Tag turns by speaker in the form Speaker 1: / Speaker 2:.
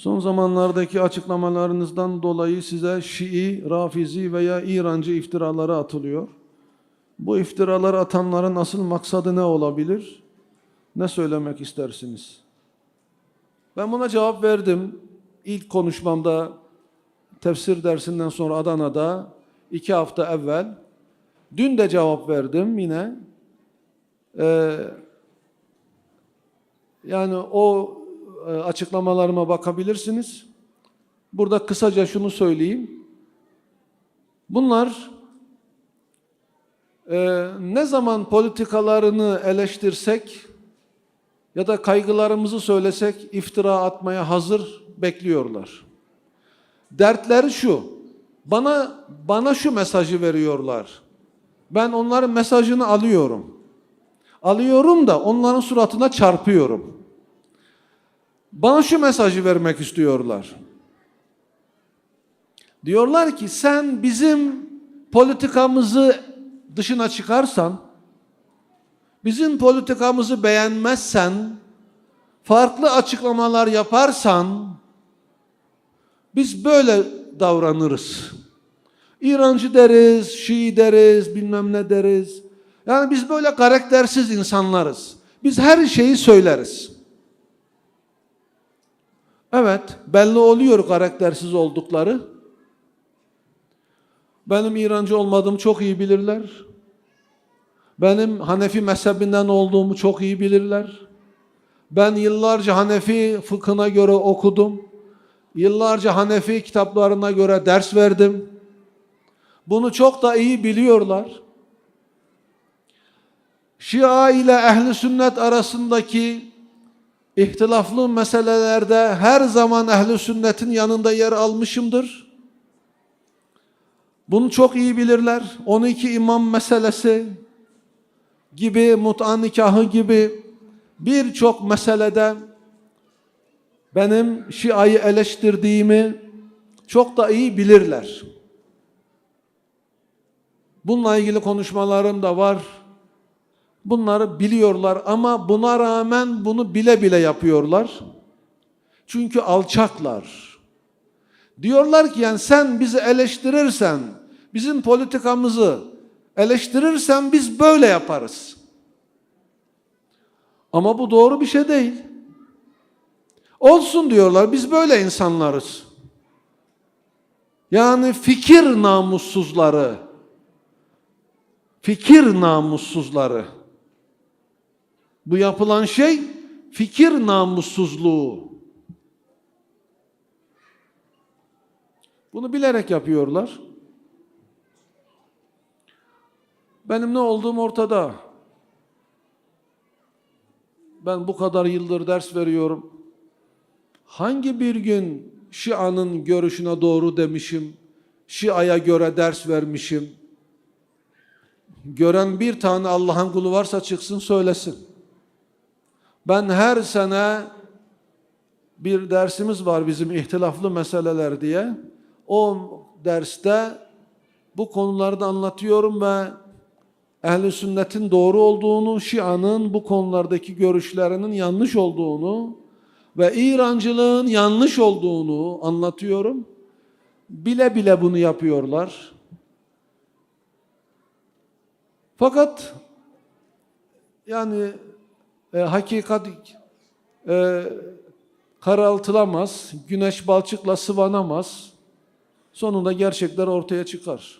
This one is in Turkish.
Speaker 1: Son zamanlardaki açıklamalarınızdan dolayı size Şii, Rafizi veya İrancı iftiraları atılıyor. Bu iftiraları atanların asıl maksadı ne olabilir? Ne söylemek istersiniz? Ben buna cevap verdim. İlk konuşmamda tefsir dersinden sonra Adana'da iki hafta evvel. Dün de cevap verdim yine. Ee, yani o açıklamalarıma bakabilirsiniz. Burada kısaca şunu söyleyeyim. Bunlar e, ne zaman politikalarını eleştirsek ya da kaygılarımızı söylesek iftira atmaya hazır bekliyorlar. Dertleri şu. Bana bana şu mesajı veriyorlar. Ben onların mesajını alıyorum. Alıyorum da onların suratına çarpıyorum. Bana şu mesajı vermek istiyorlar. Diyorlar ki sen bizim politikamızı dışına çıkarsan, bizim politikamızı beğenmezsen, farklı açıklamalar yaparsan, biz böyle davranırız. İrancı deriz, Şii deriz, bilmem ne deriz. Yani biz böyle karaktersiz insanlarız. Biz her şeyi söyleriz. Evet, belli oluyor karaktersiz oldukları. Benim İrancı olmadığımı çok iyi bilirler. Benim Hanefi mezhebinden olduğumu çok iyi bilirler. Ben yıllarca Hanefi fıkhına göre okudum. Yıllarca Hanefi kitaplarına göre ders verdim. Bunu çok da iyi biliyorlar. Şia ile ehli sünnet arasındaki ihtilaflı meselelerde her zaman ehli sünnetin yanında yer almışımdır. Bunu çok iyi bilirler. 12 imam meselesi gibi, mut'a nikahı gibi birçok meselede benim Şia'yı eleştirdiğimi çok da iyi bilirler. Bununla ilgili konuşmalarım da var. Bunları biliyorlar ama buna rağmen bunu bile bile yapıyorlar. Çünkü alçaklar. Diyorlar ki yani sen bizi eleştirirsen, bizim politikamızı eleştirirsen biz böyle yaparız. Ama bu doğru bir şey değil. Olsun diyorlar biz böyle insanlarız. Yani fikir namussuzları. Fikir namussuzları. Bu yapılan şey fikir namussuzluğu. Bunu bilerek yapıyorlar. Benim ne olduğum ortada. Ben bu kadar yıldır ders veriyorum. Hangi bir gün Şia'nın görüşüne doğru demişim, Şia'ya göre ders vermişim. Gören bir tane Allah'ın kulu varsa çıksın söylesin. Ben her sene bir dersimiz var bizim ihtilaflı meseleler diye. O derste bu konuları da anlatıyorum ve ehli sünnetin doğru olduğunu, Şia'nın bu konulardaki görüşlerinin yanlış olduğunu ve İrancılığın yanlış olduğunu anlatıyorum. Bile bile bunu yapıyorlar. Fakat yani e, hakikat e, karaltılamaz, güneş balçıkla sıvanamaz. Sonunda gerçekler ortaya çıkar.